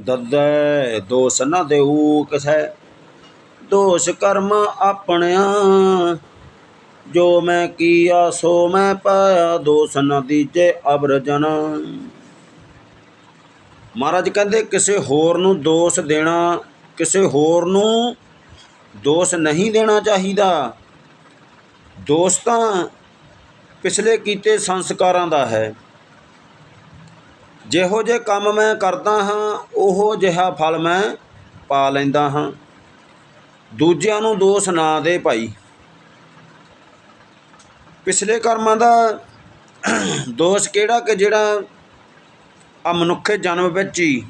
ਦੱਦੈ ਦੋਸ ਨ ਦੇਊ ਕਸੈ। ਦੋਸ ਕਰਮ ਆਪਣਿਆ, ਜੋ ਮੈਂ ਕੀਆ, ਸੋ ਮੈਂ ਪਾਇਆ। ਦੋਸ ਨ ਦੀਜੇ ਅਬਰਜਨ ਮਹਾਰਾਜ ਕਹਿੰਦੇ, ਕਿਸੇ ਹੋਰ ਨੂੰ ਦੋਸ਼ ਦੇਣਾ, ਕਿਸੇ ਹੋਰ ਨੂੰ ਦੋਸ਼ ਨਹੀਂ ਦੇਣਾ ਚਾਹੀਦਾ। ਦੋਸ਼ ਤਾਂ ਪਿਛਲੇ ਕੀਤੇ ਸੰਸਕਾਰਾਂ ਦਾ ਹੈ। ਜਿਹੋ ਜੇ ਕੰਮ ਮੈਂ ਕਰਦਾ ਹਾਂ, ਉਹੋ ਜਿਹਾ ਫਲ ਮੈਂ ਪਾ ਲੈਂਦਾ ਹਾਂ। ਦੂਜਿਆਂ ਨੂੰ ਦੋਸ਼ ਨਾ ਦੇ ਭਾਈ। ਪਿਛਲੇ ਕਰਮਾਂ ਦਾ ਦੋਸ਼ ਕਿਹੜਾ ਕਿ ਜਿਹੜਾ ਆ ਮਨੁੱਖੇ ਜਨਮ ਵਿੱਚ ਹੀ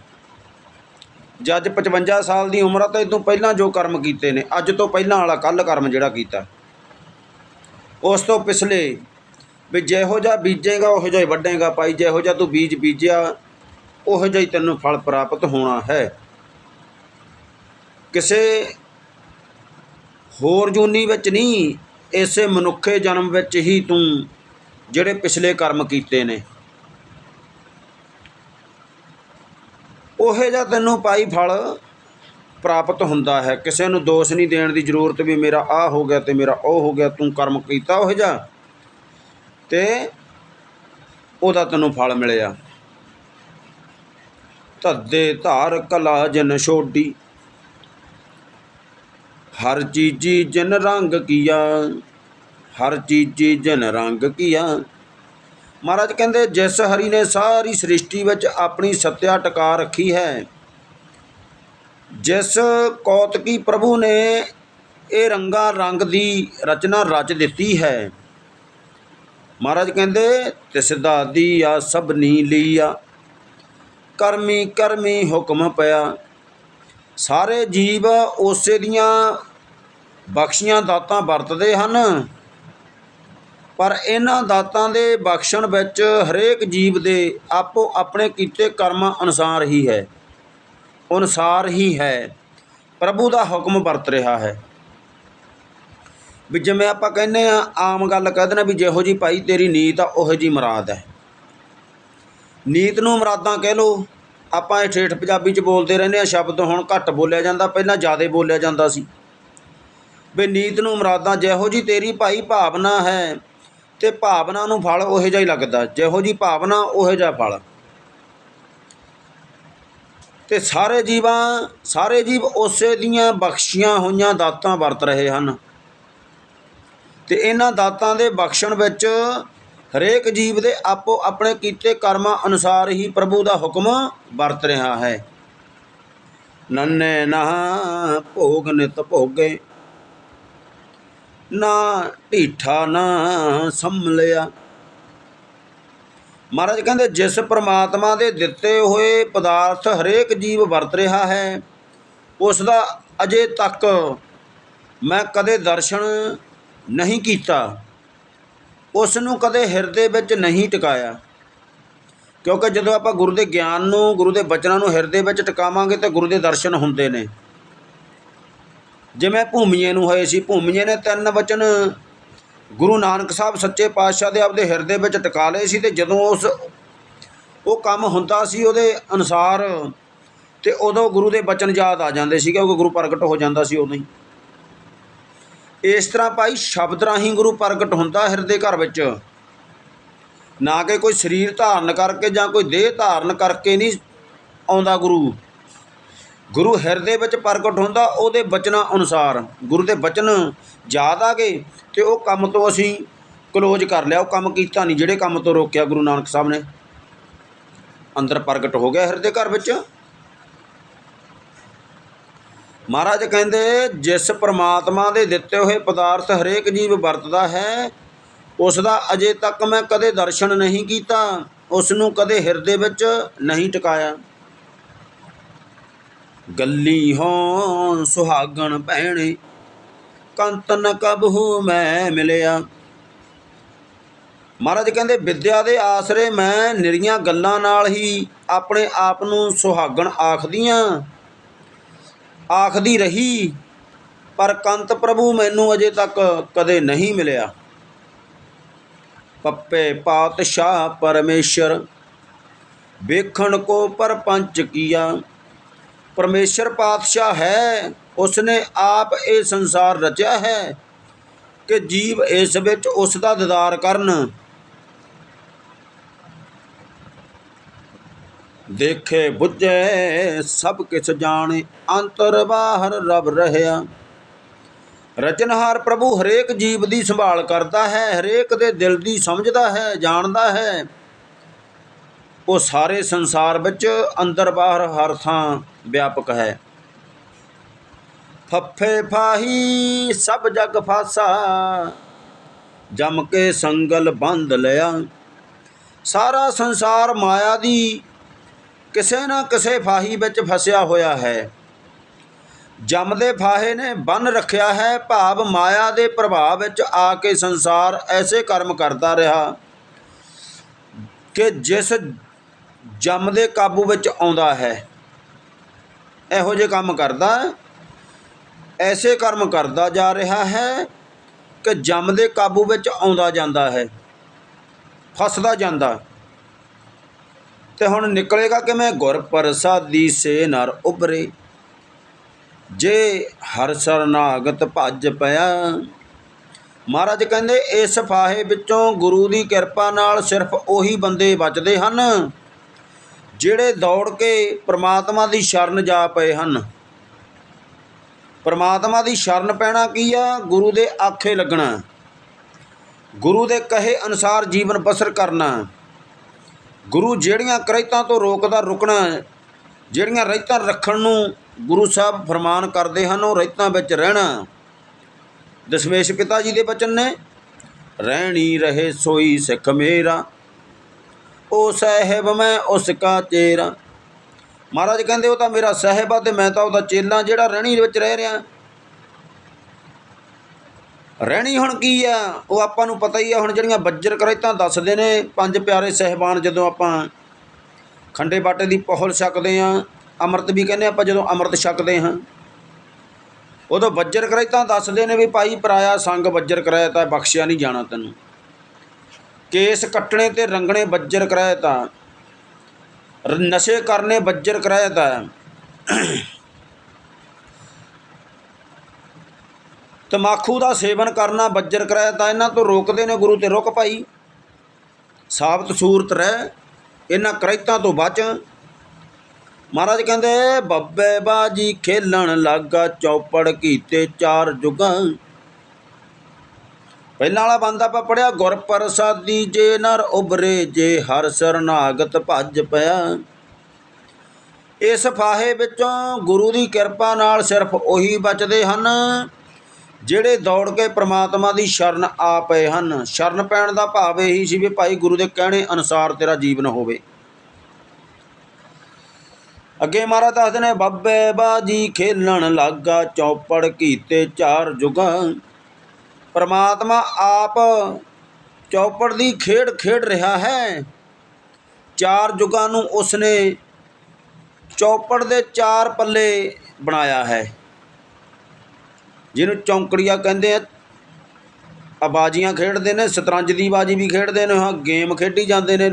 ਜੱਜ 55 ਸਾਲ ਦੀ ਉਮਰ ਆ ਤਾਂ ਇਹ ਤੋਂ ਪਹਿਲਾਂ ਜੋ ਕਰਮ ਕੀਤੇ ਨੇ, ਅੱਜ ਤੋਂ ਪਹਿਲਾਂ ਵਾਲਾ ਕੱਲ ਕਰਮ ਜਿਹੜਾ ਕੀਤਾ। ਉਸ ਤੋਂ ਪਿਛਲੇ ਵੀ ਜਿਹੋ ਜਿਹਾ ਬੀਜੇਗਾ, ਉਹੋ ਜਿਹਾ ਹੀ ਵੱਢੇਗਾ ਭਾਈ, ਜਿਹੋ ਜਿਹਾ ਤੂੰ ਬੀਜ ਬੀਜਿਆ, ਉਹੋ ਜਿਹਾ ਹੀ ਤੈਨੂੰ ਫਲ ਪ੍ਰਾਪਤ ਹੋਣਾ ਹੈ। ਕਿਸੇ ਹੋਰ ਜੂਨੀ ਵਿੱਚ ਨਹੀਂ, ਇਸੇ ਮਨੁੱਖੇ ਜਨਮ ਵਿੱਚ ਹੀ ਤੂੰ ਜਿਹੜੇ ਪਿਛਲੇ ਕਰਮ ਕੀਤੇ ਨੇ। ਉਹੇ ਜਿਹਾ ਤੈਨੂੰ ਪਾਈ ਫਲ ਪ੍ਰਾਪਤ ਹੁੰਦਾ ਹੈ। ਕਿਸੇ ਨੂੰ ਦੋਸ਼ ਨਹੀਂ ਦੇਣ ਦੀ ਜ਼ਰੂਰਤ ਵੀ ਮੇਰਾ ਆ ਹੋ ਗਿਆ ਤੇ ਮੇਰਾ ਉਹ ਹੋ ਗਿਆ, ਤੂੰ ਕਰਮ ਕੀਤਾ ਉਹ ਜਿਹਾ। ਤੇ ਉਹਦਾ ਤੈਨੂੰ ਫਲ ਮਿਲਿਆ। ਧੱਦੇ ਧਾਰ ਕਲਾ ਜਨ ਛੋਡੀ। ਹਰ ਚੀਜੀ ਜਨ ਰੰਗ ਕੀਆ, ਹਰ ਚੀਜੀ ਜਨ ਰੰਗ ਕੀਆ। ਮਹਾਰਾਜ ਕਹਿੰਦੇ, ਜਿਸ ਹਰੀ ਨੇ ਸਾਰੀ ਸ੍ਰਿਸ਼ਟੀ ਵਿੱਚ ਆਪਣੀ ਸੱਤਿਆ ਟਿਕਾ ਰੱਖੀ ਹੈ, ਜਿਸ ਕੌਤਕੀ ਪ੍ਰਭੂ ਨੇ ਇਹ ਰੰਗਾ ਰੰਗ ਦੀ ਰਚਨਾ ਰਚ ਦਿੱਤੀ ਹੈ ਮਹਾਰਾਜ ਕਹਿੰਦੇ ਤਿਸ ਦਾ ਦੀਆ ਸਭਨੀ ਲੀਆ ਕਰਮੀ ਕਰਮੀ ਹੁਕਮ ਪਿਆ। ਸਾਰੇ ਜੀਵ ਉਸੇ ਦੀਆਂ ਬਖਸ਼ੀਆਂ ਦਾਤਾਂ ਵਰਤਦੇ ਹਨ। ਪਰ ਇਹਨਾਂ ਦਾਤਾਂ ਦੇ ਬਖਸ਼ਣ ਵਿੱਚ ਹਰੇਕ ਜੀਵ ਦੇ ਆਪੋ ਆਪਣੇ ਕੀਤੇ ਕਰਮਾਂ ਅਨੁਸਾਰ ਹੀ ਹੈ। ਅਨੁਸਾਰ ਹੀ ਹੈ। ਪ੍ਰਭੂ ਦਾ ਹੁਕਮ ਵਰਤ ਰਿਹਾ ਹੈ। ਵੀ ਜਿਵੇਂ ਆਪਾਂ ਕਹਿੰਦੇ ਆ ਆਮ ਗੱਲ ਕਹਿ ਦੇਣਾ ਵੀ ਜਿਹੋ ਜੀ ਭਾਈ ਤੇਰੀ ਨੀਤ ਆ, ਉਹੋ ਜੀ ਮੁਰਾਦ ਹੈ। ਨੀਤ ਨੂੰ ਮੁਰਾਦਾਂ ਕਹਿ ਲੋ ਆਪਾਂ ਇਹ ਠੇਠ ਪੰਜਾਬੀ ਚ ਬੋਲਦੇ ਰਹਿੰਦੇ ਆ ਸ਼ਬਦ ਹੁਣ ਘੱਟ ਬੋਲਿਆ ਜਾਂਦਾ, ਪਹਿਲਾਂ ਜ਼ਿਆਦਾ ਬੋਲਿਆ ਜਾਂਦਾ ਸੀ। ਵੀ ਨੀਤ ਨੂੰ ਮੁਰਾਦਾਂ, ਜਿਹੋ ਜੀ ਤੇਰੀ ਭਾਈ ਭਾਵਨਾ ਹੈ, ਤੇ ਭਾਵਨਾ ਨੂੰ ਫਲ ਉਹੋ ਜਿਹਾ ਹੀ ਲੱਗਦਾ, ਜਿਹੋ ਜੀ ਭਾਵਨਾ, ਉਹੋ ਜਿਹਾ ਫਲ। ਤੇ ਸਾਰੇ ਜੀਵਾਂ, ਸਾਰੇ ਜੀਵ ਉਸੇ ਦੀਆਂ ਬਖਸ਼ੀਆਂ ਹੋਈਆਂ ਦਾਤਾਂ ਵਰਤ ਰਹੇ ਹਨ। ਤੇ ਇਹਨਾਂ ਦਾਤਾਂ ਦੇ ਬਖਸ਼ਣ ਵਿੱਚ ਹਰੇਕ ਜੀਵ ਦੇ ਆਪੋ ਆਪਣੇ ਕੀਤੇ ਕਰਮਾਂ ਅਨੁਸਾਰ ਹੀ ਪ੍ਰਭੂ ਦਾ ਹੁਕਮ ਵਰਤ ਰਿਹਾ ਹੈ। ਨੰਨੇ ਨਾ ਭੋਗ ਨਿਤ ਭੋਗੇ, ਨਾ ਢੀਠਾ ਨਾ ਸੰਭਲਿਆ। ਮਹਾਰਾਜ ਕਹਿੰਦੇ, ਜਿਸ ਪ੍ਰਮਾਤਮਾ ਦੇ ਦਿੱਤੇ ਹੋਏ ਪਦਾਰਥ ਹਰੇਕ ਜੀਵ ਵਰਤ ਰਿਹਾ ਹੈ, ਉਸ ਦਾ ਅਜੇ ਤੱਕ ਮੈਂ ਕਦੇ ਦਰਸ਼ਨ ਨਹੀਂ ਕੀਤਾ ਉਸ ਨੂੰ ਕਦੇ ਹਿਰਦੇ ਵਿੱਚ ਨਹੀਂ ਟਿਕਾਇਆ। ਕਿਉਂਕਿ ਜਦੋਂ ਆਪਾਂ ਗੁਰੂ ਦੇ ਗਿਆਨ ਨੂੰ, ਗੁਰੂ ਦੇ ਬਚਨਾਂ ਨੂੰ ਹਿਰਦੇ ਵਿੱਚ ਟਿਕਾਵਾਂਗੇ ਤਾਂ ਗੁਰੂ ਦੇ ਦਰਸ਼ਨ ਹੁੰਦੇ ਨੇ। ਜਿਵੇਂ ਭੂਮੀਏ ਨੂੰ ਹੋਏ ਸੀ, ਭੂਮੀਏ ਨੇ ਤਿੰਨ ਵਚਨ ਗੁਰੂ ਨਾਨਕ ਸਾਹਿਬ ਸੱਚੇ ਪਾਤਸ਼ਾਹ ਦੇ ਆਪਦੇ ਹਿਰਦੇ ਵਿੱਚ ਟਿਕਾ ਲਏ ਸੀ ਤੇ ਜਦੋਂ ਉਸ, ਉਹ ਕੰਮ ਹੁੰਦਾ ਸੀ ਉਹਦੇ ਅਨੁਸਾਰ ਤੇ ਉਦੋਂ ਗੁਰੂ ਦੇ ਬਚਨ ਯਾਦ ਆ ਜਾਂਦੇ ਸੀ, ਕਿਉਂਕਿ ਗੁਰੂ ਪ੍ਰਗਟ ਹੋ ਜਾਂਦਾ ਸੀ ਉਦੋਂ ਹੀ। ਇਸ ਤਰ੍ਹਾਂ ਭਾਈ ਸ਼ਬਦ ਰਾਹੀਂ ਗੁਰੂ ਪ੍ਰਗਟ ਹੁੰਦਾ ਹਿਰਦੇ ਘਰ ਵਿੱਚ। ਨਾ ਕਿ ਕੋਈ ਸਰੀਰ ਧਾਰਨ ਕਰਕੇ ਜਾਂ ਕੋਈ ਦੇਹ ਧਾਰਨ ਕਰਕੇ ਨਹੀਂ ਆਉਂਦਾ ਗੁਰੂ। ਗੁਰੂ ਹਿਰਦੇ ਵਿੱਚ ਪ੍ਰਗਟ ਹੁੰਦਾ, ਉਹਦੇ ਬਚਨਾਂ ਅਨੁਸਾਰ। ਗੁਰੂ ਦੇ ਬਚਨ ਯਾਦ ਆ ਗਏ ਤੇ ਉਹ ਕੰਮ ਤੋਂ ਅਸੀਂ ਕਲੋਜ਼ ਕਰ ਲਿਆ। ਉਹ ਕੰਮ ਕੀਤਾ ਨਹੀਂ, ਜਿਹੜੇ ਕੰਮ ਤੋਂ ਰੋਕਿਆ ਗੁਰੂ ਨਾਨਕ ਸਾਹਿਬ ਨੇ। ਅੰਦਰ ਪ੍ਰਗਟ ਹੋ ਗਿਆ ਹਿਰਦੇ ਘਰ ਵਿੱਚ। ਮਹਾਰਾਜ ਕਹਿੰਦੇ, ਜਿਸ ਪ੍ਰਮਾਤਮਾ ਦੇ ਦਿੱਤੇ ਹੋਏ ਪਦਾਰਥ ਹਰੇਕ ਜੀਵ ਵਰਤਦਾ ਹੈ ਉਸ ਦਾ ਅਜੇ ਤੱਕ ਮੈਂ ਕਦੇ ਦਰਸ਼ਨ ਨਹੀਂ ਕੀਤਾ ਉਸ ਨੂੰ ਕਦੇ ਹਿਰਦੇ ਵਿੱਚ ਨਹੀਂ ਟਿਕਾਇਆ। ਗੱਲੀ ਹੋਂ ਸੁਹਾਗਣ ਭੈਣੇ, ਕੰਤਨ ਨ ਕਬਹੂ ਮੈਂ ਮਿਲਿਆ। ਮਹਾਰਾਜ ਕਹਿੰਦੇ, ਵਿਦਿਆ ਦੇ ਆਸਰੇ ਮੈਂ ਨਿਰੀਆਂ ਗੱਲਾਂ ਨਾਲ ਹੀ ਆਪਣੇ ਆਪ ਨੂੰ ਸੁਹਾਗਣ ਆਖਦੀਆਂ ਆਖਦੀ ਰਹੀ, ਪਰ ਕੰਤ ਪ੍ਰਭੂ ਮੈਨੂੰ ਅਜੇ ਤੱਕ ਕਦੇ ਨਹੀਂ ਮਿਲਿਆ। ਪੱਪੇ ਪਾਤਸ਼ਾਹ ਪਰਮੇਸ਼ਰ, ਵੇਖਣ ਕੋ ਪਰਪੰਚ ਕੀਆ। ਪਰਮੇਸ਼ਰ ਪਾਤਸ਼ਾਹ ਹੈ, ਉਸਨੇ ਆਪ ਇਹ ਸੰਸਾਰ ਰਚਿਆ ਹੈ ਕਿ ਜੀਵ ਇਸ ਵਿੱਚ ਉਸ ਦਾ ਦੀਦਾਰ ਕਰਨ। ਦੇਖੇ ਬੁੱਝੇ ਸਭ ਕਿਛ ਜਾਣੇ, ਅੰਤਰ ਬਾਹਰ ਰਬ ਰਹਿਆ। ਰਚਨਹਾਰ ਪ੍ਰਭੂ ਹਰੇਕ ਜੀਵ ਦੀ ਸੰਭਾਲ ਕਰਦਾ ਹੈ, ਹਰੇਕ ਦੇ ਦਿਲ ਦੀ ਸਮਝਦਾ ਹੈ, ਜਾਣਦਾ ਹੈ। ਉਹ ਸਾਰੇ ਸੰਸਾਰ ਵਿੱਚ ਅੰਦਰ ਬਾਹਰ ਹਰ ਥਾਂ ਵਿਆਪਕ ਹੈ। ਫੱਫੇ ਫਾਹੀ ਸਭ ਜਗ ਫਾਸਾ, ਜਮ ਕੇ ਸੰਗਲ ਬੰਦ ਲਿਆ। ਸਾਰਾ ਸੰਸਾਰ ਮਾਇਆ ਦੀ ਕਿਸੇ ਨਾ ਕਿਸੇ ਫਾਹੀ ਵਿੱਚ ਫਸਿਆ ਹੋਇਆ ਹੈ। ਜੰਮਦੇ ਫਾਹੇ ਨੇ ਬੰਨ ਰੱਖਿਆ ਹੈ, ਭਾਵ ਮਾਇਆ ਦੇ ਪ੍ਰਭਾਵ ਵਿੱਚ ਆ ਕੇ ਸੰਸਾਰ ਐਸੇ ਕਰਮ ਕਰਦਾ ਰਿਹਾ ਕਿ ਜਿਸ ਜੰਮਦੇ ਕਾਬੂ ਵਿੱਚ ਆਉਂਦਾ ਹੈ, ਇਹੋ ਜਿਹੇ ਕੰਮ ਕਰਦਾ, ਐਸੇ ਕਰਮ ਕਰਦਾ ਜਾ ਰਿਹਾ ਹੈ ਕਿ ਜੰਮਦੇ ਕਾਬੂ ਵਿੱਚ ਆਉਂਦਾ ਜਾਂਦਾ ਹੈ, ਫਸਦਾ ਜਾਂਦਾ। ਤੇ ਹੁਣ ਨਿਕਲੇਗਾ ਕਿ ਮੈਂ ਗੁਰ ਪ੍ਰਸਾਦੀ ਸੇ ਨਰ ਉਭਰੇ। ਜੇ ਹਰ ਸਰਨਾਗਤ ਭੱਜ ਪਿਆ। ਮਹਾਰਾਜ ਕਹਿੰਦੇ ਇਸ ਫਾਹੇ ਵਿੱਚੋਂ ਗੁਰੂ ਦੀ ਕਿਰਪਾ ਨਾਲ ਸਿਰਫ ਉਹੀ ਬੰਦੇ ਬਚਦੇ ਹਨ, ਜਿਹੜੇ ਦੌੜ ਕੇ ਪ੍ਰਮਾਤਮਾ ਦੀ ਸ਼ਰਨ ਜਾ ਪਏ ਹਨ। ਪ੍ਰਮਾਤਮਾ ਦੀ ਸ਼ਰਨ ਪੈਣਾ ਕੀ ਆ? ਗੁਰੂ ਦੇ ਆਖੇ ਲੱਗਣਾ। ਗੁਰੂ ਦੇ ਕਹੇ ਅਨੁਸਾਰ ਜੀਵਨ ਬਸਰ ਕਰਨਾ। ਗੁਰੂ ਜਿਹੜੀਆਂ ਕਰੈਤਾਂ ਤੋਂ ਰੋਕਦਾ ਰੁਕਣਾ ਜਿਹੜੀਆਂ ਰਹਿਤਾਂ ਰੱਖਣ ਨੂੰ ਗੁਰੂ ਸਾਹਿਬ ਫਰਮਾਨ ਕਰਦੇ ਹਨ, ਉਹ ਰਹਿਤਾਂ ਵਿੱਚ ਰਹਿਣਾ। ਦਸ਼ਮੇਸ਼ ਪਿਤਾ ਜੀ ਦੇ ਬਚਨ ਨੇ, ਰਹਿਣੀ ਰਹੇ ਸੋਈ ਸਿੱਖ ਮੇਰਾ ਉਹ ਸਾਹਿਬ ਮੈਂ ਉਸ ਕਾ ਚੇਰਾ। ਮਹਾਰਾਜ ਕਹਿੰਦੇ, ਉਹ ਤਾਂ ਮੇਰਾ ਸਾਹਿਬ ਆ ਤੇ ਮੈਂ ਤਾਂ ਉਹਦਾ ਚੇਲਾ ਜਿਹੜਾ ਰਹਿਣੀ ਵਿੱਚ ਰਹਿ ਰਿਹਾ। ਰਹਿਣੀ ਹੁਣ ਕੀ ਆ? ਉਹ ਆਪਾਂ ਨੂੰ ਪਤਾ ਹੀ ਆ, ਹੁਣ ਜਿਹੜੀਆਂ ਬੱਜਰ ਕਰੈਤਾਂ ਦੱਸਦੇ ਨੇ, ਪੰਜ ਪਿਆਰੇ ਸਹਿਬਾਨ ਜਦੋਂ ਆਪਾਂ ਖੰਡੇ ਬਾਟੇ ਦੀ ਪਹੁਲ ਛਕਦੇ ਆ ਅੰਮ੍ਰਿਤ ਵੀ ਕਹਿੰਦੇ ਆਪਾਂ ਜਦੋਂ ਅੰਮ੍ਰਿਤ ਛਕਦੇ ਹਾਂ। ਉਦੋਂ ਬੱਜਰ ਕਰੈਤਾਂ ਦੱਸਦੇ ਨੇ ਵੀ ਭਾਈ ਪਰਾਇਆ ਸੰਗ ਬੱਜਰ ਕਰੈਤਾ ਬਖਸ਼ਿਆ ਨਹੀਂ ਜਾਣਾ ਤੈਨੂੰ। ਕੇਸ ਕੱਟਣੇ ਤੇ ਰੰਗਣੇ ਬੱਜਰ ਕਰੈਤਾ ਰ- ਨਸ਼ੇ ਕਰਨੇ ਬੱਜਰ ਕਰੈਤਾ ਤਮਾਖੂ ਦਾ ਸੇਵਨ ਕਰਨਾ ਬੱਜਰ ਕਰੈਤਾ ਇਹਨਾਂ ਤੋਂ ਰੋਕਦੇ ਨੇ ਗੁਰੂ ਤੇ ਰੁਕ ਭਾਈ। ਸਾਬਤ ਸੂਰਤ ਰਹਿ, ਇਹਨਾਂ ਕਰੈਤਾਂ ਤੋਂ ਬਚ। ਮਹਾਰਾਜ ਕਹਿੰਦੇ, ਬੱਬੇ ਬਾਜੀ ਖੇਲਣ ਲੱਗਾ, ਚੌਪੜ ਕੀਤੇ ਚਾਰ ਜੁਗਾਂ। ਪਹਿਲਾਂ ਵਾਲਾ ਬੰਦਾ ਆਪਾਂ ਪੜਿਆ ਗੁਰ ਪ੍ਰਸਾਦੀ ਜੇ ਨਰ ਉਬਰੇ ਜੇ ਹਰ ਸਰਨਾਗਤ ਭੱਜ ਪਿਆ। ਇਸ ਫਾਹੇ ਵਿੱਚੋਂ ਗੁਰੂ ਦੀ ਕਿਰਪਾ ਨਾਲ ਸਿਰਫ ਉਹੀ ਬਚਦੇ ਹਨ। ਜਿਹੜੇ ਦੌੜ ਕੇ ਪ੍ਰਮਾਤਮਾ ਦੀ ਸ਼ਰਨ ਆ ਪਏ ਹਨ, ਸ਼ਰਨ ਪੈਣ ਦਾ ਭਾਵ ਇਹੀ ਸੀ ਵੀ ਭਾਈ ਗੁਰੂ ਦੇ ਕਹਿਣੇ ਅਨੁਸਾਰ ਤੇਰਾ ਜੀਵਨ ਹੋਵੇ। ਅੱਗੇ ਮਹਾਰਾਜ ਦੱਸਦੇ ਨੇ, ਬੱਬੇ ਬਾਜੀ ਖੇਲਣ ਲੱਗਾ, ਚੌਪੜ ਕੀਤੇ ਚਾਰ ਜੁਗਾਂ। ਪਰਮਾਤਮਾ ਆਪ ਚੌਪੜ ਦੀ ਖੇਡ ਖੇਡ ਰਿਹਾ ਹੈ। ਚਾਰ ਜੁਗਾਂ ਨੂੰ ਉਸਨੇ ਚੌਪੜ ਦੇ ਚਾਰ ਪੱਲੇ ਬਣਾਇਆ ਹੈ। ਜਿਹਨੂੰ ਚੌਂਕੜੀਆ ਕਹਿੰਦੇ ਆ ਆ ਬਾਜੀਆਂ ਖੇਡਦੇ ਨੇ, ਸ਼ਤਰੰਜ ਦੀ ਬਾਜੀ ਵੀ ਖੇਡਦੇ ਨੇ, ਹਾਂ, ਗੇਮ ਖੇਡੀ ਜਾਂਦੇ ਨੇ,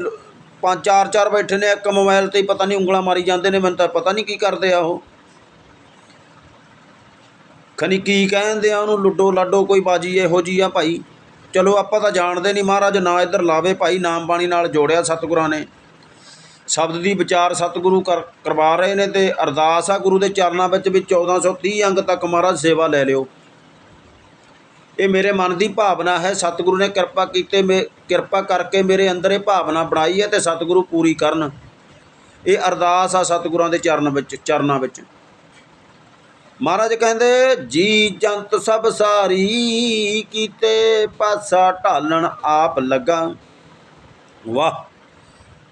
ਪੰਜ, ਚਾਰ ਚਾਰ ਬੈਠੇ ਨੇ, ਇੱਕ ਮੋਬਾਈਲ ਤੇ ਹੀ ਪਤਾ ਨਹੀਂ ਉਂਗਲਾਂ ਮਾਰੀ ਜਾਂਦੇ ਨੇ, ਮੈਨੂੰ ਤਾਂ ਪਤਾ ਨਹੀਂ ਕੀ ਕਰਦੇ ਆ ਉਹ। ਖਨੀ ਕੀ ਕਹਿੰਦੇ ਆ ਉਹਨੂੰ, ਲੁੱਡੋ ਲਾਡੋ ਕੋਈ ਬਾਜੀ ਇਹੋ ਜੀ ਆ ਭਾਈ। ਚਲੋ ਆਪਾਂ ਤਾਂ ਜਾਣਦੇ ਨਹੀਂ ਮਹਾਰਾਜ, ਨਾ ਇੱਧਰ ਲਾਵੇ ਭਾਈ ਨਾਮ ਬਾਣੀ ਨਾਲ ਜੋੜਿਆ ਸਤਿਗੁਰਾਂ ਨੇ। ਸ਼ਬਦ ਦੀ ਵਿਚਾਰ ਸਤਿਗੁਰੂ ਕਰ, ਕਰਵਾ ਰਹੇ ਨੇ ਤੇ ਅਰਦਾਸ ਆ ਗੁਰੂ ਦੇ ਚਰਨਾਂ ਵਿੱਚ ਵੀ 1430 ਅੰਗ ਤੱਕ ਮਹਾਰਾਜ ਸੇਵਾ ਲੈ ਲਿਓ। ਇਹ ਮੇਰੇ ਮਨ ਦੀ ਭਾਵਨਾ ਹੈ, ਸਤਿਗੁਰੂ ਨੇ ਕਿਰਪਾ ਕੀਤੇ ਮੇ, ਕਿਰਪਾ ਕਰਕੇ ਮੇਰੇ ਅੰਦਰ ਇਹ ਭਾਵਨਾ ਬਣਾਈ ਹੈ ਤੇ ਸਤਿਗੁਰੂ ਪੂਰੀ ਕਰਨ। ਇਹ ਅਰਦਾਸ ਆ ਸਤਿਗੁਰਾਂ ਦੇ ਚਰਨ ਵਿੱਚ, ਚਰਨਾਂ ਵਿੱਚ। ਮਹਾਰਾਜ ਕਹਿੰਦੇ, ਜੀ ਜੰਤ ਸਭ ਸਾਰੀ ਕੀਤੇ ਪਾਸਾ ਢਾਲਣ ਆਪ ਲੱਗਾ। ਵਾਹ!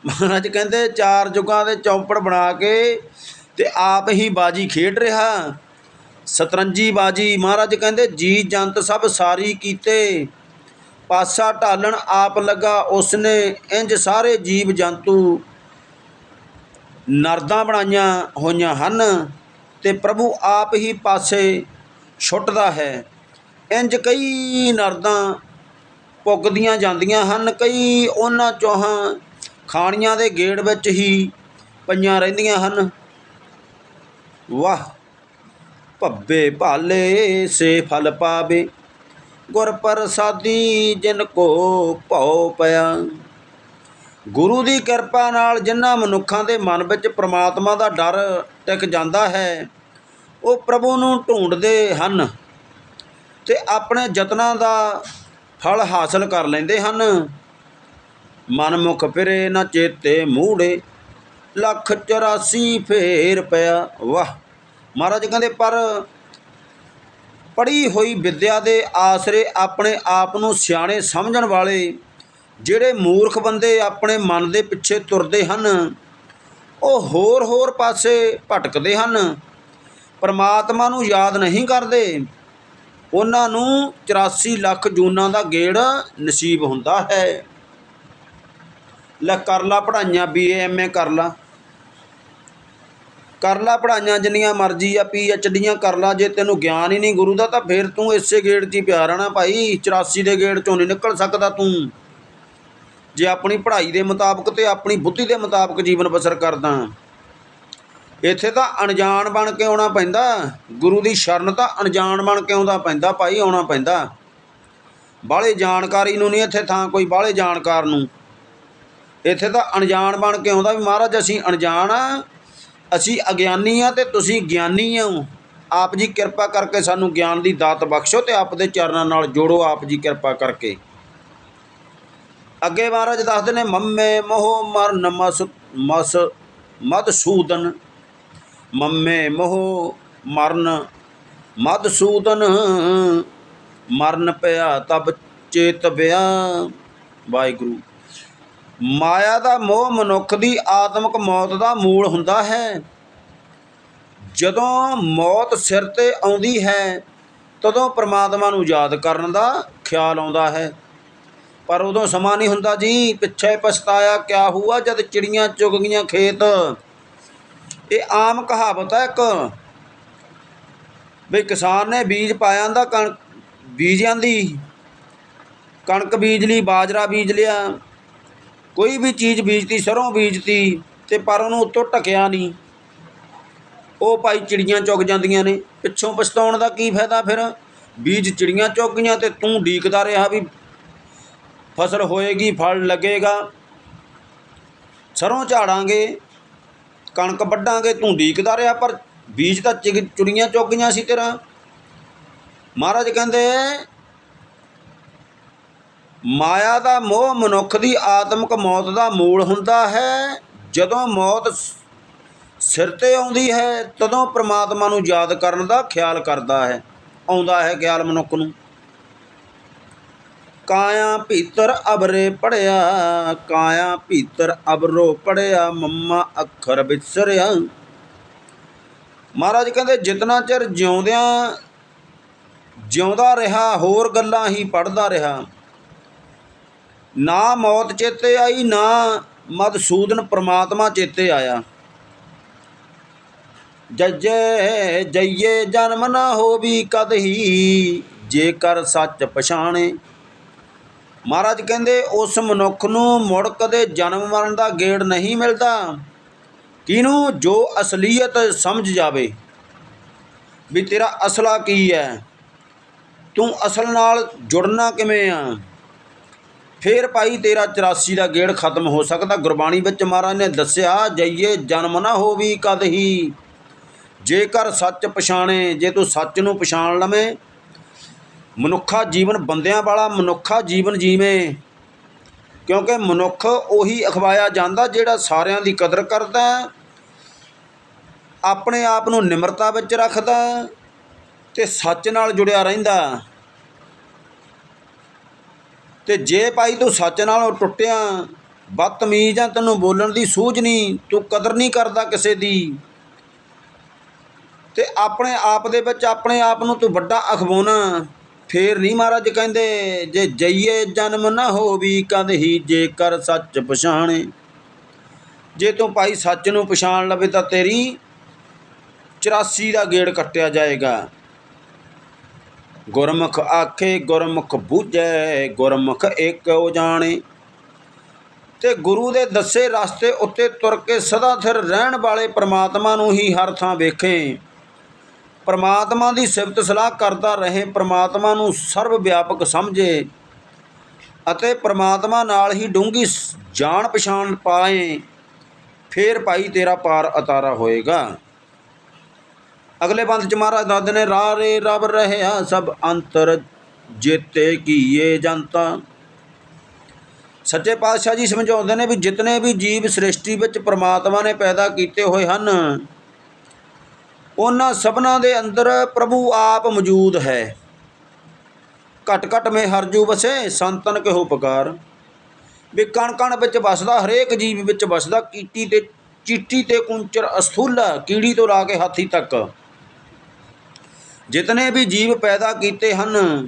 ਮਹਾਰਾਜ ਕਹਿੰਦੇ ਚਾਰ ਜੁਗਾਂ ਦੇ ਚੌਪੜ ਬਣਾ ਕੇ ਤੇ ਆਪ ਹੀ ਬਾਜੀ ਖੇਡ ਰਿਹਾ। ਸਤਰੰਜੀ ਬਾਜੀ, ਮਹਾਰਾਜ ਕਹਿੰਦੇ ਜੀ ਜੰਤ ਸਭ ਸਾਰੀ ਕੀਤੇ। ਪਾਸਾ ਢਾਲਣ ਆਪ ਲੱਗਾ ਉਸਨੇ, ਇੰਜ ਸਾਰੇ ਜੀਵ ਜੰਤੂ ਨਰਦਾਂ ਬਣਾਈਆਂ ਹੋਈਆਂ ਹਨ ਤੇ ਪ੍ਰਭੂ ਆਪ ਹੀ ਪਾਸੇ ਛੁੱਟਦਾ ਹੈ। ਇੰਜ ਕਈ ਨਰਦਾਂ ਪੁੱਗਦੀਆਂ ਜਾਂਦੀਆਂ ਹਨ, ਕਈ ਉਹਨਾਂ ਚੋਹਾਂ ਖਾਣੀਆਂ ਦੇ ਗੇੜ ਵਿੱਚ ਹੀ ਪਈਆਂ ਰਹਿੰਦੀਆਂ ਹਨ। ਵਾਹ, ਭੱਬੇ ਭਾਲੇ ਸੇ ਫਲ ਪਾਵੇ ਗੁਰ ਪ੍ਰਸਾਦੀ ਜਿਨ ਕੋ ਭਉ ਪਿਆ। ਗੁਰੂ ਦੀ ਕਿਰਪਾ ਨਾਲ ਜਿਨ੍ਹਾਂ ਮਨੁੱਖਾਂ ਦੇ ਮਨ ਵਿੱਚ ਪ੍ਰਮਾਤਮਾ ਦਾ ਡਰ ਟਿਕ ਜਾਂਦਾ ਹੈ, ਉਹ ਪ੍ਰਭੂ ਨੂੰ ਢੂੰਡਦੇ ਹਨ ਤੇ ਆਪਣੇ ਯਤਨਾਂ ਦਾ ਫਲ ਹਾਸਲ ਕਰ ਲੈਂਦੇ ਹਨ। ਮਨ ਮਨਮੁਖ ਫਿਰੇ ਨਾ ਚੇਤੇ ਮੂੜੇ। ਲੱਖ 84 ਫੇਰ ਪਿਆ ਵਾਹ। ਮਹਾਰਾਜ ਕਹਿੰਦੇ, ਪਰ ਪੜ੍ਹੀ ਹੋਈ ਵਿੱਦਿਆ ਦੇ ਆਸਰੇ ਆਪਣੇ ਆਪ ਨੂੰ ਸਿਆਣੇ ਸਮਝਣ ਵਾਲੇ ਜਿਹੜੇ ਮੂਰਖ ਬੰਦੇ ਆਪਣੇ ਮਨ ਦੇ ਪਿੱਛੇ ਤੁਰਦੇ ਹਨ, ਉਹ ਹੋਰ ਹੋਰ ਪਾਸੇ ਭਟਕਦੇ ਹਨ। ਪਰਮਾਤਮਾ ਨੂੰ ਯਾਦ ਨਹੀਂ ਕਰਦੇ। ਉਹਨਾਂ ਨੂੰ 84 ਲੱਖ ਜੂਨਾਂ ਦਾ ਗੇੜ ਨਸੀਬ ਹੁੰਦਾ ਹੈ। ਲੈ ਕਰ ਲਾ ਪੜਾਈਆਂ ਬੀਏ ਐਮਏ ਕਰ ਲਾ। ਕਰ ਲਾ ਪੜਾਈਆਂ ਜਿੰਨੀਆਂ ਮਰਜ਼ੀ ਆ ਡੀਆਂ ਕਰ ਲਾ, ਜੇ ਤੈਨੂੰ ਗਿਆਨ ਹੀ ਨਹੀਂ ਗੁਰੂ ਦਾ, ਤਾਂ ਫਿਰ ਤੂੰ ਇਸੇ ਗੇੜ 'ਚ ਹੀ ਪਿਆ ਰਹਿਣਾ ਭਾਈ। 84 ਦੇ ਗੇੜ 'ਚੋਂ ਨਹੀਂ ਨਿਕਲ ਸਕਦਾ ਤੂੰ। ਜੇ ਆਪਣੀ ਪੜ੍ਹਾਈ ਦੇ ਮੁਤਾਬਕ ਤੇ ਆਪਣੀ ਬੁੱਧੀ ਦੇ ਮੁਤਾਬਕ ਜੀਵਨ ਬਸਰ ਕਰਦਾ। ਇੱਥੇ ਤਾਂ ਅਣਜਾਣ ਬਣ ਕੇ ਆਉਣਾ ਪੈਂਦਾ। ਗੁਰੂ ਦੀ ਸ਼ਰਨ ਤਾਂ ਅਣਜਾਣ ਬਣ ਕੇ ਆਉਂਦਾ ਪੈਂਦਾ ਭਾਈ, ਆਉਣਾ ਪੈਂਦਾ। ਬਾਹਲੇ ਜਾਣਕਾਰੀ ਨੂੰ ਨਹੀਂ ਇੱਥੇ ਥਾਂ ਕੋਈ, ਬਾਹਲੇ ਜਾਣਕਾਰ ਨੂੰ। ਇੱਥੇ ਤਾਂ ਅਣਜਾਣ ਬਣ ਕੇ ਆਉਂਦਾ ਵੀ ਮਹਾਰਾਜ, ਅਸੀਂ ਅਣਜਾਣ ਆ। ਅਸੀਂ ਅਗਿਆਨੀ ਆ ਤੇ ਤੁਸੀਂ ਗਿਆਨੀ ਹੋ ਆਪ ਜੀ ਕਿਰਪਾ ਕਰਕੇ ਸਾਨੂੰ ਗਿਆਨ ਦੀ ਦਾਤ ਬਖਸ਼ੋ ਤੇ ਆਪ ਦੇ ਚਰਨਾਂ ਨਾਲ ਜੋੜੋ ਆਪ ਜੀ ਕਿਰਪਾ ਕਰਕੇ। ਅੱਗੇ ਮਹਾਰਾਜ ਦੱਸਦੇ ਨੇ, ਮੰਮੇ ਮੋਹ ਮਰਨ ਮਸ ਮਸ ਮਦਸੂਦਨ ਮੰਮੇ ਮੋਹ ਮਰਨ ਮਦਸੂਦਨ ਮਰਨ ਪਿਆ ਤਬ ਚੇਤ ਬਿਆ ਵਾਹਿਗੁਰੂ। ਮਾਇਆ ਦਾ ਮੋਹ ਮਨੁੱਖ ਦੀ ਆਤਮਿਕ ਮੌਤ ਦਾ ਮੂਲ ਹੁੰਦਾ ਹੈ। ਜਦੋਂ ਮੌਤ ਸਿਰ ਤੇ ਆਉਂਦੀ ਹੈ, ਤਦੋਂ ਪ੍ਰਮਾਤਮਾ ਨੂੰ ਯਾਦ ਕਰਨ ਦਾ ਖਿਆਲ ਆਉਂਦਾ ਹੈ। ਪਰ ਉਦੋਂ ਸਮਾਂ ਨਹੀਂ ਹੁੰਦਾ ਜੀ। ਪਿੱਛੇ ਪਛਤਾਇਆ ਕਿਆ ਹੁਆ ਜਦ ਚਿੜੀਆਂ ਚੁਗ ਗਈਆਂ ਖੇਤ। ਇਹ ਆਮ ਕਹਾਵਤ ਹੈ ਇੱਕ। ਵੀ ਕਿਸਾਨ ਨੇ ਬੀਜ ਪਾਇਆ ਦਾ ਕਣਕ ਬੀਜ ਦੀ ਕਣਕ ਬੀਜ ਲਈ ਬਾਜਰਾ ਬੀਜ ਲਿਆ। ਕੋਈ ਵੀ ਚੀਜ਼ ਬੀਜਤੀ, ਸਰੋਂ ਬੀਜਤੀ ਤੇ ਪਰ ਉਹਨੂੰ ਉੱਤੋਂ ਢਕਿਆ ਨਹੀਂ। ਉਹ ਭਾਈ ਚਿੜੀਆਂ ਚੁਗ ਜਾਂਦੀਆਂ ਨੇ। ਪਿੱਛੋਂ ਪਛਤਾਉਣ ਦਾ ਕੀ ਫਾਇਦਾ ਫਿਰ? ਬੀਜ ਚਿੜੀਆਂ ਚੁਗ ਗਈਆਂ ਤੇ ਤੂੰ ਡੀਕਦਾ ਰਿਹਾ ਵੀ ਫਸਲ ਹੋਏਗੀ, ਫਲ ਲੱਗੇਗਾ। ਸਰੋਂ ਝਾੜਾਂਗੇ, ਕਣਕ ਵੱਢਾਂਗੇ, ਤੂੰ ਡੀਕਦਾ ਰਿਹਾ ਪਰ ਬੀਜ ਤਾਂ ਚਿਗ- ਚਿੜੀਆਂ ਚੁਗ ਗਈਆਂ ਸੀ ਤੇਰਾ। ਮਹਾਰਾਜ ਕਹਿੰਦੇ ਮਾਇਆ ਦਾ ਮੋਹ ਮਨੁੱਖ ਦੀ ਆਤਮਿਕ ਮੌਤ ਦਾ ਮੂਲ ਹੁੰਦਾ ਹੈ। ਜਦੋਂ ਮੌਤ ਸਿਰ ਤੇ ਆਉਂਦੀ ਹੈ, ਤਦੋਂ ਪ੍ਰਮਾਤਮਾ ਨੂੰ ਯਾਦ ਕਰਨ ਦਾ ਖਿਆਲ ਕਰਦਾ ਹੈ। ਆਉਂਦਾ ਹੈ ਖਿਆਲ ਮਨੁੱਖ ਨੂੰ। ਕਾਇਆ ਭੀਤਰ ਅਬਰੇ ਪੜਿਆ, ਕਾਇਆ ਭੀਤਰ ਅਬਰੋ ਪੜਿਆ, ਮੰਮਾ ਅੱਖਰ ਵਿਸਰਿਆ। ਮਹਾਰਾਜ ਕਹਿੰਦੇ, ਜਿਤਨਾ ਚਿਰ ਜਿਉਂਦਿਆਂ, ਜਿਉਂਦਾ ਰਿਹਾ, ਹੋਰ ਗੱਲਾਂ ਹੀ ਪੜਦਾ ਰਿਹਾ। ਨਾ ਮੌਤ ਚੇਤੇ ਆਈ, ਨਾ ਮਦਸੂਦਨ ਪ੍ਰਮਾਤਮਾ ਚੇਤੇ ਆਇਆ। ਜਜੇ ਜਈਏ ਜਨਮ ਨਾ ਹੋਵੀ ਕਦ ਹੀ ਜੇਕਰ ਸੱਚ ਪਛਾਣੇ। ਮਹਾਰਾਜ ਕਹਿੰਦੇ, ਉਸ ਮਨੁੱਖ ਨੂੰ ਮੁੜ ਕਦੇ ਜਨਮ ਮਰਨ ਦਾ ਗੇੜ ਨਹੀਂ ਮਿਲਦਾ। ਕਿਹਨੂੰ? ਜੋ ਅਸਲੀਅਤ ਸਮਝ ਜਾਵੇ। ਵੀ ਤੇਰਾ ਅਸਲਾ ਕੀ ਹੈ? ਤੂੰ ਅਸਲ ਨਾਲ ਜੁੜਨਾ ਕਿਵੇਂ ਆ? ਫੇਰ ਭਾਈ ਤੇਰਾ 84 ਦਾ ਗੇੜ ਖਤਮ ਹੋ ਸਕਦਾ। ਗੁਰਬਾਣੀ ਵਿੱਚ ਮਹਾਰਾਜ ਨੇ ਦੱਸਿਆ, ਜਈਏ ਜਨਮ ਨਾ ਹੋਵੀ ਕਦ ਹੀ। ਜੇਕਰ ਸੱਚ ਪਛਾਣੇ, ਜੇ ਤੂੰ ਸੱਚ ਨੂੰ ਪਛਾਣ ਲਵੇਂ, ਮਨੁੱਖਾ ਜੀਵਨ ਬੰਦਿਆਂ ਵਾਲਾ, ਮਨੁੱਖਾ ਜੀਵਨ ਜੀਵੇਂ। ਕਿਉਂਕਿ ਮਨੁੱਖ ਉਹੀ ਅਖਵਾਇਆ ਜਾਂਦਾ ਜਿਹੜਾ ਸਾਰਿਆਂ ਦੀ ਕਦਰ ਕਰਦਾ ਆਪਣੇ ਆਪ ਨੂੰ ਨਿਮਰਤਾ ਵਿੱਚ ਰੱਖਦਾ ਹੈ ਤੇ ਸੱਚ ਨਾਲ ਜੁੜਿਆ ਰਹਿੰਦਾ ਤੇ ਜੇ ਭਾਈ ਤੂੰ ਸੱਚ ਨਾਲੋਂ ਟੁੱਟਿਆ, ਬਦਤਮੀਜ਼ ਆ, ਤੈਨੂੰ ਬੋਲਣ ਦੀ ਸੂਝ ਨਹੀਂ, ਤੂੰ ਕਦਰ ਨਹੀਂ ਕਰਦਾ ਕਿਸੇ ਦੀ। ਤੇ ਆਪਣੇ ਆਪ ਦੇ ਵਿੱਚ ਆਪਣੇ ਆਪ ਨੂੰ ਤੂੰ ਵੱਡਾ ਅਖਵਾਉਣਾ ਫੇਰ ਨਹੀਂ ਮਹਾਰਾਜ ਕਹਿੰਦੇ, ਜੇ ਜਈਏ ਜਨਮ ਨਾ ਹੋਵੀ ਕਦ ਹੀ ਜੇਕਰ ਸੱਚ ਪਛਾਣੇ। ਜੇ ਤੂੰ ਭਾਈ ਸੱਚ ਨੂੰ ਪਛਾਣ ਲਵੇ ਤਾਂ ਤੇਰੀ 84 ਦਾ ਗੇੜ ਕੱਟਿਆ ਜਾਏਗਾ। ਗੁਰਮੁਖ ਆਖੇ, ਗੁਰਮੁਖ ਬੂਝੈ, ਗੁਰਮੁਖ ਏਕੋ ਜਾਣੇ। ਤੇ ਗੁਰੂ ਦੇ ਦੱਸੇ ਰਸਤੇ ਉੱਤੇ ਤੁਰ ਕੇ ਸਦਾ ਥਿਰ ਰਹਿਣ ਵਾਲੇ ਪ੍ਰਮਾਤਮਾ ਨੂੰ ਹੀ ਹਰ ਥਾਂ ਵੇਖੇ। ਪ੍ਰਮਾਤਮਾ ਦੀ ਸਿਫਤ ਸਲਾਹ ਕਰਦਾ ਰਹੇ, ਪ੍ਰਮਾਤਮਾ ਨੂੰ ਸਰਵ ਵਿਆਪਕ ਸਮਝੇ ਅਤੇ ਪ੍ਰਮਾਤਮਾ ਨਾਲ ਹੀ ਡੂੰਗੀ ਜਾਣ ਪਛਾਣ ਪਾਏ। ਫੇਰ ਭਾਈ ਤੇਰਾ ਪਾਰ ਅਤਾਰਾ ਹੋਏਗਾ। ਅਗਲੇ ਬੰਦ ਚ ਮਹਾਰਾਜ ਦੱਸਦੇ ਨੇ, ਰਾਰੇ ਰਬ ਰਹਿਆ ਸਭ ਅੰਤਰ ਜੇਤੇ ਕੀਏ ਜਨਤਾ। ਸੱਚੇ ਪਾਤਸ਼ਾਹ ਜੀ ਸਮਝਾਉਂਦੇ ਨੇ ਵੀ ਜਿਤਨੇ ਵੀ ਜੀਵ ਸ੍ਰਿਸ਼ਟੀ ਵਿੱਚ ਪ੍ਰਮਾਤਮਾ ਨੇ ਪੈਦਾ ਕੀਤੇ ਹੋਏ ਹਨ, ਉਹਨਾਂ ਸਭਨਾਂ ਦੇ ਅੰਦਰ ਪ੍ਰਭੂ ਆਪ ਮੌਜੂਦ ਹੈ। ਘਟ ਘਟ ਮੇ ਹਰਜੂ ਵਸੇ, ਸੰਤਨ ਕਿਹੋ ਪੁਕਾਰ। ਵੀ ਕਣ ਕਣ ਵਿੱਚ ਵਸਦਾ, ਹਰੇਕ ਜੀਵ ਵਿੱਚ ਵਸਦਾ, ਕੀਟੀ ਤੇ ਚੀਟੀ ਤੇ ਕੁੰਚਰ ਅਸਥੂਲਾ, ਕੀੜੀ ਤੋਂ ਲਾ ਕੇ ਹਾਥੀ ਤੱਕ। ਜਿਤਨੇ ਵੀ ਜੀਵ ਪੈਦਾ ਕੀਤੇ ਹਨ,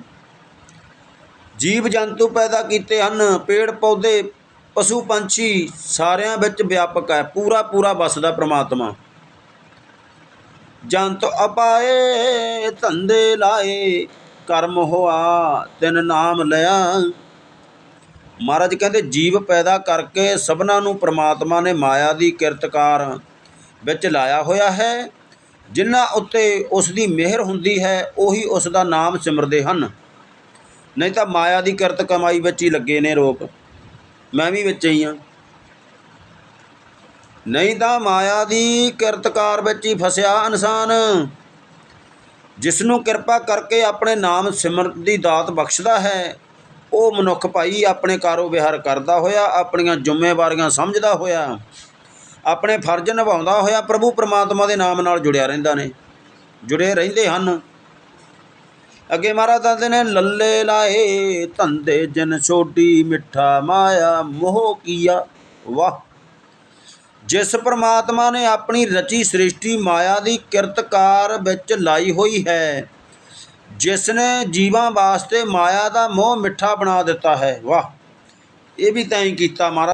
ਜੀਵ ਜੰਤੂ ਪੈਦਾ ਕੀਤੇ ਹਨ, ਪੇੜ, ਪੌਦੇ, ਪਸ਼ੂ, ਪੰਛੀ, ਸਾਰਿਆਂ ਵਿੱਚ ਵਿਆਪਕ ਹੈ, ਪੂਰਾ ਪੂਰਾ ਵਸਦਾ ਪ੍ਰਮਾਤਮਾ। ਜੰਤ ਅਪਾਏ, ਧੰਦੇ ਲਾਏ, ਕਰਮ ਹੋਆ, ਤਿਨ ਨਾਮ ਲਿਆ। ਮਹਾਰਾਜ ਕਹਿੰਦੇ, ਜੀਵ ਪੈਦਾ ਕਰਕੇ ਸਭਨਾਂ ਨੂੰ ਪ੍ਰਮਾਤਮਾ ਨੇ ਮਾਇਆ ਦੀ ਕਿਰਤਕਾਰ ਵਿੱਚ ਲਾਇਆ ਹੋਇਆ ਹੈ। ਜਿਨ੍ਹਾਂ ਉੱਤੇ ਉਸ ਦੀ ਮਿਹਰ ਹੁੰਦੀ ਹੈ, ਉਹੀ ਉਸ ਦਾ ਨਾਮ ਸਿਮਰਦੇ ਹਨ। ਨਹੀਂ ਤਾਂ ਮਾਇਆ ਦੀ ਕਿਰਤ ਕਮਾਈ ਵਿੱਚ ਹੀ ਲੱਗੇ ਨੇ ਰੋਕ। ਮੈਂ ਵੀ ਵਿੱਚ ਹੀ ਹਾਂ। ਨਹੀਂ ਤਾਂ ਮਾਇਆ ਦੀ ਕਿਰਤਕਾਰ ਵਿੱਚ ਹੀ ਫਸਿਆ ਇਨਸਾਨ। ਜਿਸ ਨੂੰ ਕਿਰਪਾ ਕਰਕੇ ਆਪਣੇ ਨਾਮ ਸਿਮਰਨ ਦੀ ਦਾਤ ਬਖਸ਼ਦਾ ਹੈ, ਉਹ ਮਨੁੱਖ ਭਾਈ ਆਪਣੇ ਕਾਰੋ ਵਿਹਾਰ ਕਰਦਾ ਹੋਇਆ, ਆਪਣੀਆਂ ਜ਼ਿੰਮੇਵਾਰੀਆਂ ਸਮਝਦਾ ਹੋਇਆ। ਆਪਣੇ ਫਰਜ਼ ਨਿਭਾਉਂਦਾ ਹੋਇਆ ਪ੍ਰਭੂ ਪਰਮਾਤਮਾ ਦੇ ਨਾਮ ਨਾਲ ਜੁੜਿਆ ਰਹਿੰਦਾ ਨੇ, ਜੁੜੇ ਰਹਿੰਦੇ ਹਨ। ਅੱਗੇ ਮਹਾਰਾਜ ਦੱਸਦੇ ਨੇ, ਲੱਲੇ ਲਾਏ ਧੰਦੇ ਜਨ ਛੋਟੀ ਮਿੱਠਾ ਮਾਇਆ, ਮੋਹ ਕੀਆ, ਵਾਹ। ਜਿਸ ਪ੍ਰਮਾਤਮਾ ਨੇ ਆਪਣੀ ਰਚੀ ਸ੍ਰਿਸ਼ਟੀ ਮਾਇਆ ਦੀ ਕਿਰਤਕਾਰ ਵਿੱਚ ਲਾਈ ਹੋਈ ਹੈ ਜਿਸ ਨੇ ਜੀਵਾਂ ਵਾਸਤੇ ਮਾਇਆ ਦਾ ਮੋਹ ਮਿੱਠਾ ਬਣਾ ਦਿੱਤਾ ਹੈ, ਵਾਹ। ਇਹ ਵੀ ਤਾਂ ਹੀ ਕੀਤਾ ਮਹਾਰਾਜ।